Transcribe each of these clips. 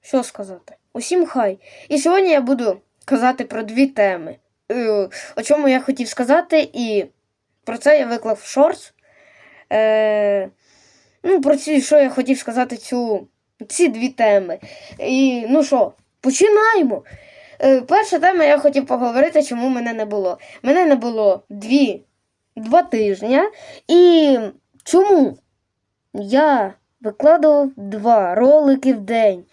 Що сказати? Усім хай. І сьогодні я буду казати про дві теми. Е, О чому я хотів сказати, і про це я виклав в шортс. Е, ну, про ці, що я хотів сказати, цю, ці дві теми. І ну що, починаємо. Е, перша тема я хотів поговорити, чому мене не було. Мене не було дві, два тижні. І чому я викладував два ролики в день.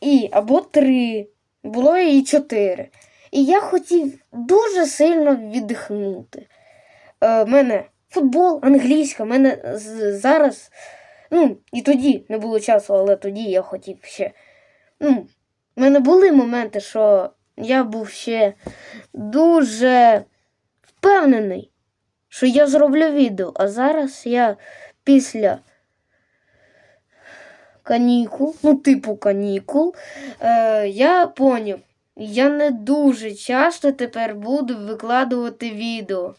І або три, було і чотири. І я хотів дуже сильно віддихнути. Е, мене футбол, англійська, мене зараз. Ну, і тоді не було часу, але тоді я хотів ще. Ну, в мене були моменти, що я був ще дуже впевнений, що я зроблю відео. А зараз я після канікул, ну, типу канікул, е, я поняв, я не дуже часто тепер буду викладувати відео.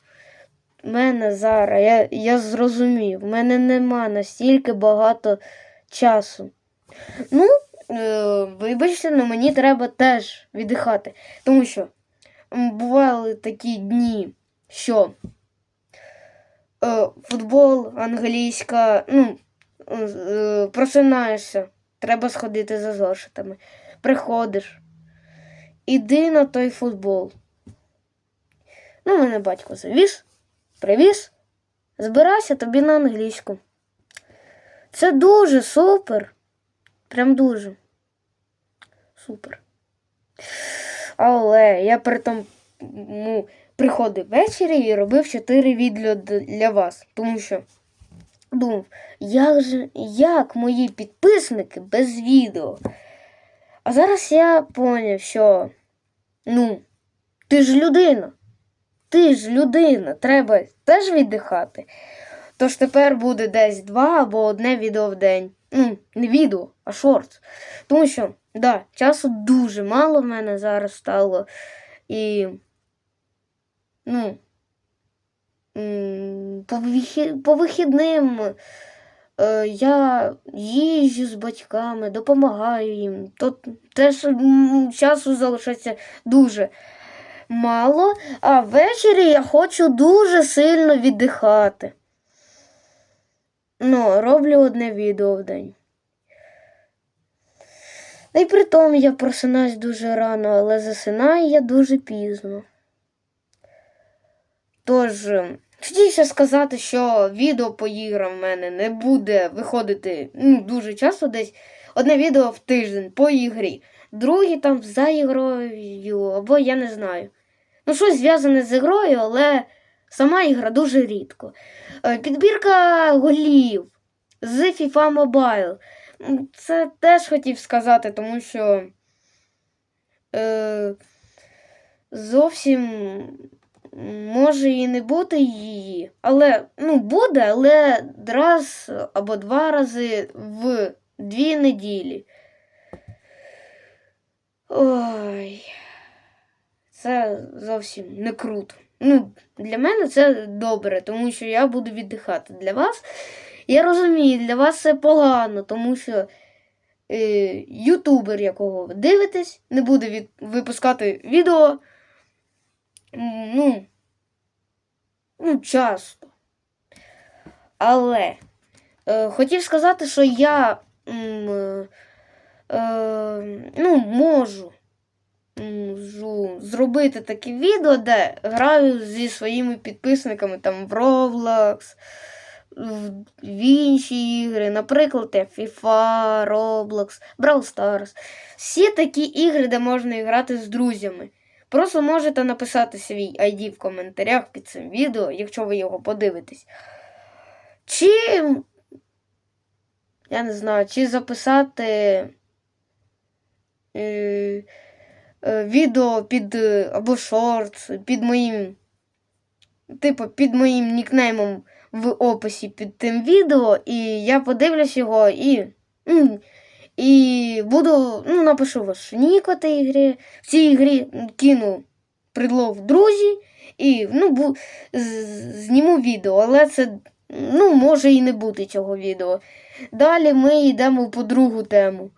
У мене зараз, я, я зрозумів, в мене нема настільки багато часу. Ну, е, вибачте, але мені треба теж віддихати. Тому що бували такі дні, що е, футбол, англійська, ну, просинаєшся, треба сходити за зошитами. Приходиш, іди на той футбол. Ну, мене батько завіз, привіз, збирайся тобі на англійську. Це дуже супер. Прям дуже. Супер. Але я при тому ну, приходив ввечері і робив 4 відео для вас. Тому що думав, як же, як мої підписники без відео? А зараз я поняв, що ну, ти ж людина. Ти ж людина, треба теж віддихати. Тож тепер буде десь два або одне відео в день. Ну, не відео, а шорт. Тому що, да, часу дуже мало в мене зараз стало. І. Ну. По, вихі- по вихідним е, я їжджу з батьками, допомагаю їм. То теж часу залишається дуже мало, а ввечері я хочу дуже сильно віддихати. Ну, роблю одне відео в день. Та й при тому я просинаюсь дуже рано, але засинаю я дуже пізно. Тож, ще сказати, що відео по іграм в мене не буде виходити ну, дуже часто, десь одне відео в тиждень по ігрі, друге там за ігрою, або я не знаю. Ну, щось зв'язане з ігрою, але сама ігра дуже рідко. Е, Підбірка голів з FIFA Mobile. Це теж хотів сказати, тому що е, зовсім може і не бути її. Але ну, буде, але раз або два рази в дві неділі. Ой. Це зовсім не круто. Ну, для мене це добре, тому що я буду віддихати. Для вас, я розумію, для вас це погано, тому що е, ютубер, якого ви дивитесь, не буде від, випускати відео. Ну, ну, часто. Але е, хотів сказати, що я е, е, ну, можу зробити таке відео, де граю зі своїми підписниками там в Roblox, в інші ігри, наприклад, FIFA, Roblox, Brawl Stars. Всі такі ігри, де можна грати з друзями. Просто можете написати свій ID в коментарях під цим відео, якщо ви його подивитесь. Чи, я не знаю, чи записати. Е, е, відео під або шорт, під моїм, типу, під моїм нікнеймом в описі під тим відео, і я подивлюсь його і. І буду, ну, напишу ваш нік в тій ігрі. В цій ігрі кину предлог друзі і ну, бу, зніму відео, але це ну, може і не бути цього відео. Далі ми йдемо по другу тему.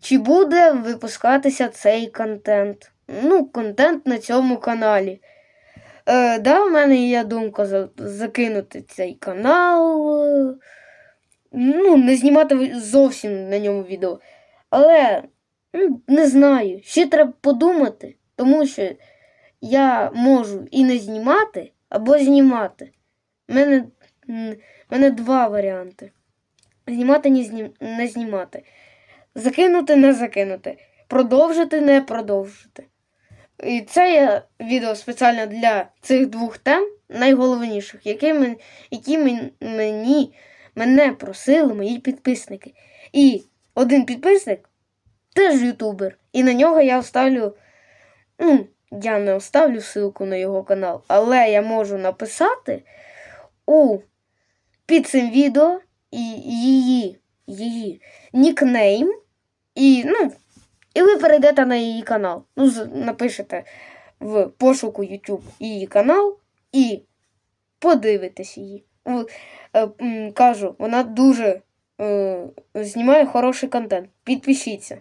Чи буде випускатися цей контент? Ну, контент на цьому каналі. Е, да, в мене є думка закинути цей канал. Ну, не знімати зовсім на ньому відео. Але ну, не знаю. Ще треба подумати, тому що я можу і не знімати, або знімати. У мене, мене два варіанти. Знімати, не, знім, не знімати. Закинути, не закинути. Продовжити, не продовжити. І це є відео спеціально для цих двох тем, найголовніших, які, мен, які мен, мені, мене просили мої підписники. І один підписник теж ютубер. І на нього я вставлю. Ну, я не вставлю ссылку на його канал, але я можу написати у під цим відео і її, її нікнейм. І, ну, і ви перейдете на її канал. Ну, напишете в пошуку YouTube її канал і подивитесь її. Е, Кажу, вона дуже е, знімає хороший контент. Підпишіться.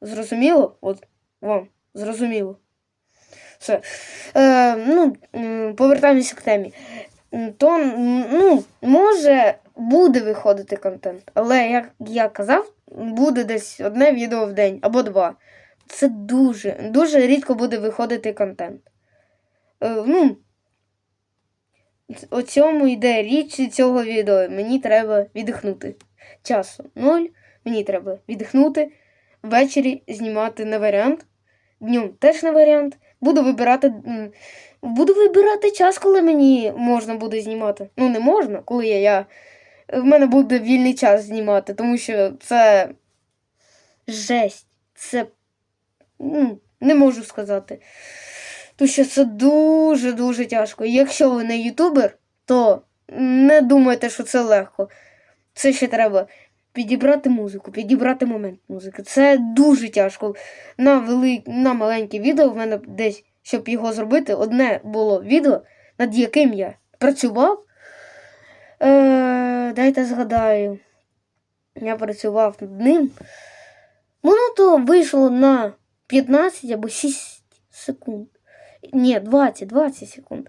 Зрозуміло? От вам, зрозуміло. Все. Е, ну, повертаємося к темі. То, ну, може, буде виходити контент, але як я казав, буде десь одне відео в день або два. Це дуже, дуже рідко буде виходити контент. Е, ну, у цьому йде річ цього відео. Мені треба віддихнути. Часу ноль. Мені треба віддихнути. Ввечері знімати не варіант. Днем теж не варіант. Буду вибирати. Буду вибирати час, коли мені можна буде знімати. Ну, не можна, коли я. я в мене буде вільний час знімати, тому що це жесть. Це ну, не можу сказати. Тому що це дуже-дуже тяжко. Якщо ви не ютубер, то не думайте, що це легко. Це ще треба підібрати музику, підібрати момент музики. Це дуже тяжко. На, вели... на маленьке відео в мене десь, щоб його зробити, одне було відео, над яким я працював. Е, дайте згадаю. Я працював над ним. Воно то вийшло на 15 або 6 секунд. Ні, 20, 20 секунд.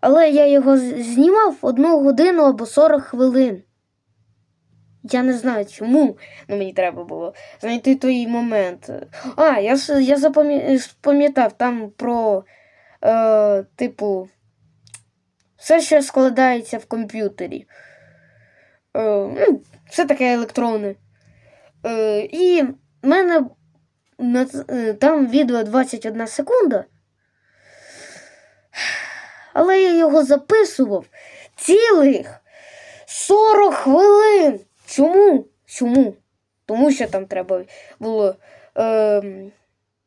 Але я його знімав одну годину або 40 хвилин. Я не знаю чому, але мені треба було знайти той момент. А, я, я запам'ятав там про, е, типу, все, що складається в комп'ютері. Е, ну, все таке електронне. Е, і в мене на, е, там відео 21 секунда. Але я його записував цілих 40 хвилин. Чому? Чому? Тому що там треба було е,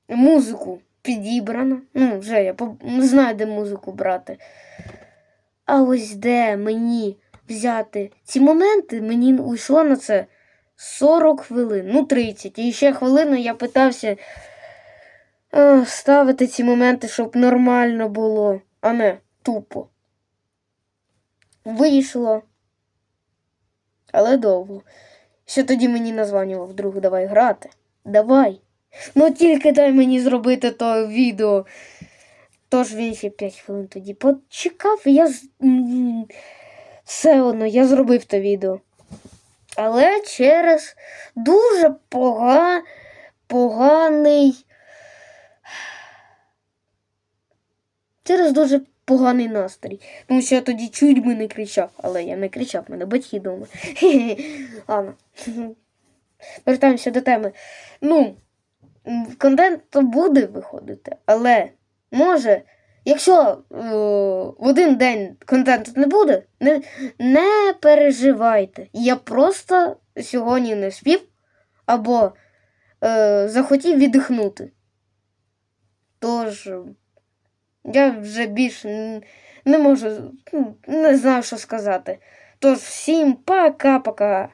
музику підібрано. Ну, вже я знаю, де музику брати. А ось де мені взяти ці моменти, мені уйшло на це 40 хвилин, ну 30. І ще хвилину я питався е, ставити ці моменти, щоб нормально було, а не тупо. Вийшло. Але довго. Ще тоді мені названював друг, давай грати. Давай. Ну тільки дай мені зробити то відео. Тож він ще 5 хвилин тоді почекав, і я все одно я зробив то відео. Але через дуже пога... поганий. Через дуже поганий настрій. Тому що я тоді чуть би не кричав, але я не кричав, мене батьки вдома. Ладно. Вертаємося до теми. Ну, контент буде виходити, але може, якщо е, в один день контенту не буде, не, не переживайте. Я просто сьогодні не спів або е, захотів віддихнути. Тож, я вже більше не можу, ну, не знаю, що сказати. Тож, всім пока-пока.